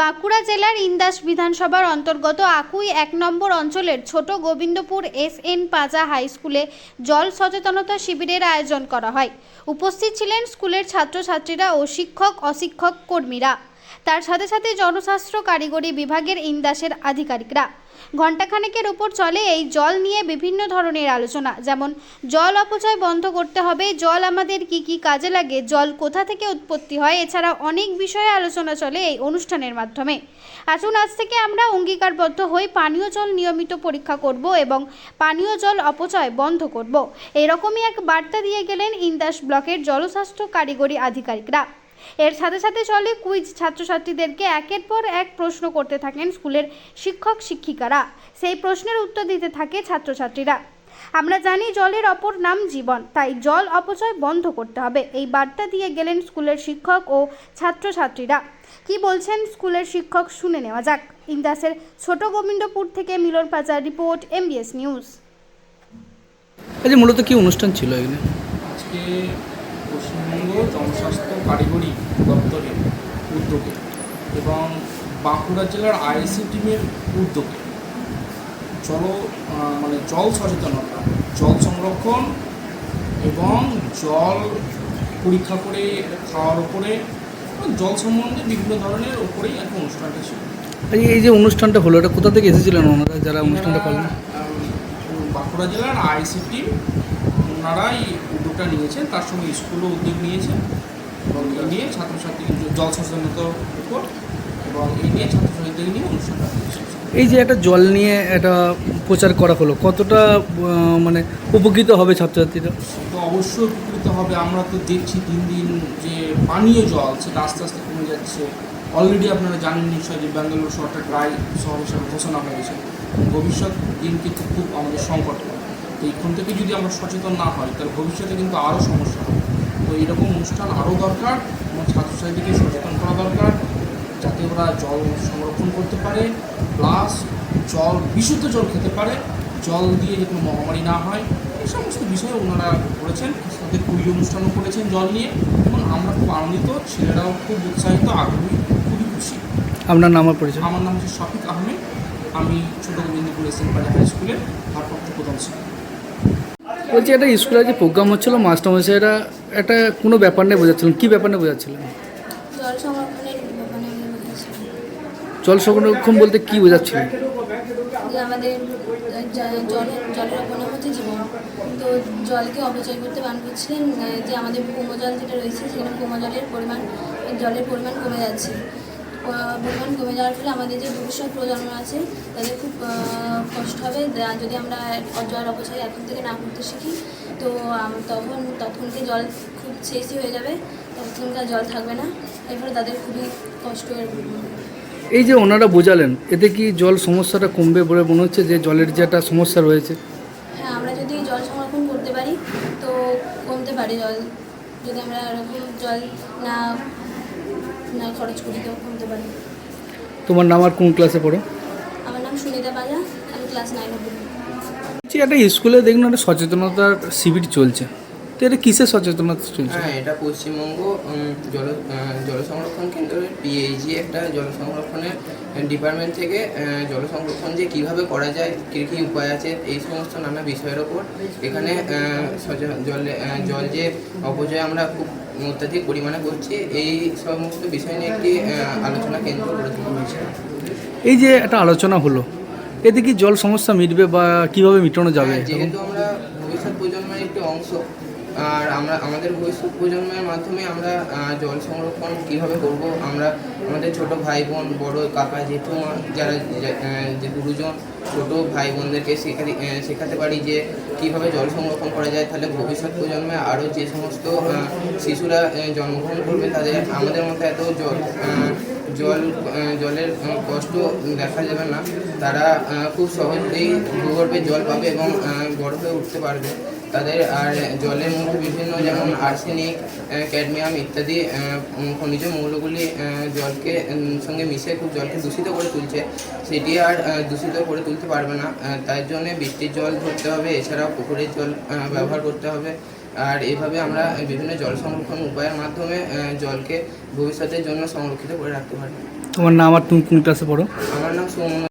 বাঁকুড়া জেলার ইন্দাস বিধানসভার অন্তর্গত আকুই এক নম্বর অঞ্চলের ছোট Gobindapur S N Paja high স্কুলে জল সচেতনতা শিবিরের আয়োজন করা হয়। উপস্থিত ছিলেন স্কুলের ছাত্রছাত্রীরা ও শিক্ষক, অশিক্ষক কর্মীরা। তার সাথে সাথে জনশাস্ত্র কারিগরি বিভাগের ইন্দাসের আধিকারিকরা। ঘণ্টাখানেকের উপর চলে এই জল নিয়ে বিভিন্ন ধরনের আলোচনা, যেমন, জল অপচয় বন্ধ করতে হবে, জল আমাদের কি কি কাজে লাগে, জল কোথা থেকে উৎপত্তি হয়, এছাড়া অনেক বিষয়ে আলোচনা চলে এই অনুষ্ঠানের মাধ্যমে। আসুন, আজ থেকে আমরা অঙ্গীকারবদ্ধ হয়ে পানীয় জল নিয়মিত পরীক্ষা করব এবং পানীয় জল অপচয় বন্ধ করব। এরকমই এক বার্তা দিয়ে গেলেন ইন্দাস ব্লকের জলস্বাস্থ্য কারিগরি আধিকারিকরা। এর সাথে সাথে চলে কুইজ ছাত্রছাত্রীদেরকে একের পর এক প্রশ্ন করতে থাকেন স্কুলের শিক্ষক শিক্ষিকারা। সেই প্রশ্নের উত্তর দিতে থাকে ছাত্রছাত্রীরা। আমরা জানি জলের অপর নাম জীবন তাই জল অপচয় বন্ধ করতে হবে। এই বার্তা দিয়ে গেলেন স্কুলের শিক্ষক ও ছাত্রছাত্রীরা। কি বলছেন স্কুলের শিক্ষক শুনে নেওয়া যাক। ইন্দাসের ছোট গোবিন্দপুর থেকে মিলন পাচার রিপোর্ট এমবিএস নিউজ। আচ্ছা মূলত কি অনুষ্ঠান ছিল এখানে? আজকে পশ্চিমবঙ্গ জনস্বাস্থ্য কারিগরি দপ্তরের উদ্যোগে এবং বাঁকুড়া জেলার আইসি টিমের উদ্যোগে। জল মানে জল সচেতনতা জল সংরক্ষণ এবং জল পরীক্ষা করে খাওয়ার উপরে জল সম্বন্ধে বিভিন্ন ধরনের উপরেই একটা অনুষ্ঠানটা ছিল। এই যে অনুষ্ঠানটা হলো এটা কোথা থেকে এসেছিলেন ওনারা যারা অনুষ্ঠানটা করলেন? বাঁকুড়া জেলার আইসি টিম ওনারাই উদ্যোগটা নিয়েছেন তার সঙ্গে স্কুলও উদ্যোগ নিয়েছেন এবং এই নিয়ে ছাত্রছাত্রী জল সচেতনতার উপর এবং এই নিয়ে ছাত্রছাত্রীদের নিয়ে অনুষ্ঠানটা হয়েছে। এই যে একটা জল নিয়ে একটা প্রচার করা হলো কতটা মানে উপকৃত হবে ছাত্রছাত্রীরা? তো অবশ্যই উপকৃত হবে। আমরা তো দেখছি দিন দিন যে পানীয় জল সেটা আস্তে আস্তে কমে যাচ্ছে। অলরেডি আপনারা জানেন নিশ্চয় যে ব্যাঙ্গালোর শহরটা ড্রাই শহর হিসাবে ঘোষণা হয়ে গেছে। ভবিষ্যৎ দিন কিন্তু খুব আমাদের সংকট এইখান থেকে যদি আমরা সচেতন না হয় তাহলে ভবিষ্যতে কিন্তু আরও সমস্যা হবে। তো এইরকম অনুষ্ঠান আরও দরকার এবং ছাত্রছাত্রীদেরকে সচেতন করা দরকার যাতে ওরা জল সংরক্ষণ করতে পারে প্লাস জল বিশুদ্ধ জল খেতে পারে জল দিয়ে যে কোনো মহামারী না হয় এই সমস্ত বিষয়ে ওনারা করেছেন সাথে কুড়ি অনুষ্ঠানও করেছেন জল নিয়ে এবং আমরা খুব আনন্দিত ছেলেরাও খুব উৎসাহিত আগ্রহী খুবই খুশি। আপনার নাম পরিচয়? আমার নাম হচ্ছে শফিক আহমেদ আমি ছোট গোবিন্দপুর এস এন হাই স্কুলের ভারপ্রাপ্ত প্রধান শিক্ষক। বলছি একটা স্কুলে যে প্রোগ্রাম হচ্ছিল মাস্টারমশাইরা একটা কোনো ব্যাপার নিয়ে বোঝাচ্ছিলেন কী ব্যাপার নিয়ে বোঝাচ্ছিলেন? জল সংরক্ষণ বলতে কী বোঝাচ্ছিলেন? যে আমাদের জলের হচ্ছে জীবন। তো জলকে অপচয় করতে বান করছিলেন যে আমাদের কুমো জল যেটা রয়েছে সেখানে জলের পরিমাণ জলের পরিমাণ কমে যাচ্ছে। পরিমাণ কমে যাওয়ার ফলে আমাদের যে ভবিষ্যৎ প্রজন্ম আছে তাদের খুব কষ্ট হবে। যদি আমরা জল অপচয় এখন থেকে না করতে শিখি তো তখন তখনকে জল খুব শেষই হয়ে যাবে। তখনকার জল থাকবে না। এর ফলে তাদের খুবই কষ্টের এই যে ওনারা বোঝালেন এতে কি জল সমস্যাটা কমবে বলে মনে হচ্ছে যে জলের যে একটা সমস্যা রয়েছে? হ্যাঁ আমরা যদি জল সংরক্ষণ করতে পারি তো কমতে পারে জল। যদি আমরা এরকম জল না না খরচ করি কমতে পারে তোমার নাম আর কোন ক্লাসে পড়ো? আমার নাম সুনিতা বাজা আমি ক্লাস নাইনে পড়ি। একটা স্কুলে দেখুন একটা সচেতনতার শিবির চলছে। তো এটা কিসের সচেতনতা চলছে? হ্যাঁ এটা পশ্চিমবঙ্গ জল জল সংরক্ষণ কেন্দ্রের পিএইচজি একটা জল সংরক্ষণের ডিপার্টমেন্ট থেকে জল সংরক্ষণ যে কীভাবে করা যায় কী কী উপায় আছে এই সমস্ত নানা বিষয়ের ওপর এখানে জলে জল যে অপচয় আমরা খুব অত্যাধিক পরিমাণে করছি এই সমস্ত বিষয় নিয়ে একটি আলোচনা কেন্দ্র গড়ে তোলা হয়েছে। এই যে একটা আলোচনা হলো এতে কি জল সমস্যা মিটবে বা কীভাবে মিটানো যাবে? হ্যাঁ, যেহেতু আমরা ভবিষ্যৎ প্রজন্মের একটি অংশ আর আমরা আমাদের ভবিষ্যৎ প্রজন্মের মাধ্যমে আমরা জল সংরক্ষণ কীভাবে করব আমরা আমাদের ছোট ভাই বোন বড় কাকা জেঠুমা যারা যে- গুরুজন ছোট ভাই বোনদেরকে শেখাতে পারি যে কীভাবে জল সংরক্ষণ করা যায়, তাহলে ভবিষ্যৎ প্রজন্মে আরও যে সমস্ত শিশুরা জন্মগ্রহণ করবে, তাদের আমাদের মতো এত জল জল জলের কষ্ট দেখা যাবে না। তারা খুব সহজেই ভূগর্ভে জল পাবে এবং হয়ে উঠতে পারবে। তাদের, আর জলের মধ্যে বিভিন্ন যেমন আর্সেনিক ক্যাডমিয়াম ইত্যাদি খনিজ মৌলগুলি জলকে সঙ্গে মিশে খুব জলকে দূষিত করে তুলছে। সেটি আর দূষিত করে তুলতে পারবে না। তার জন্য বৃষ্টির জল ধরতে হবে, এছাড়াও পুকুরের জল ব্যবহার করতে হবে। আর এভাবে আমরা বিভিন্ন জল সংরক্ষণ উপায়ের মাধ্যমে জলকে ভবিষ্যতের জন্য সংরক্ষিত করে রাখতে পারি তোমার নাম আর তুমি কোন ক্লাসে পড়ো? আমার নাম সৌম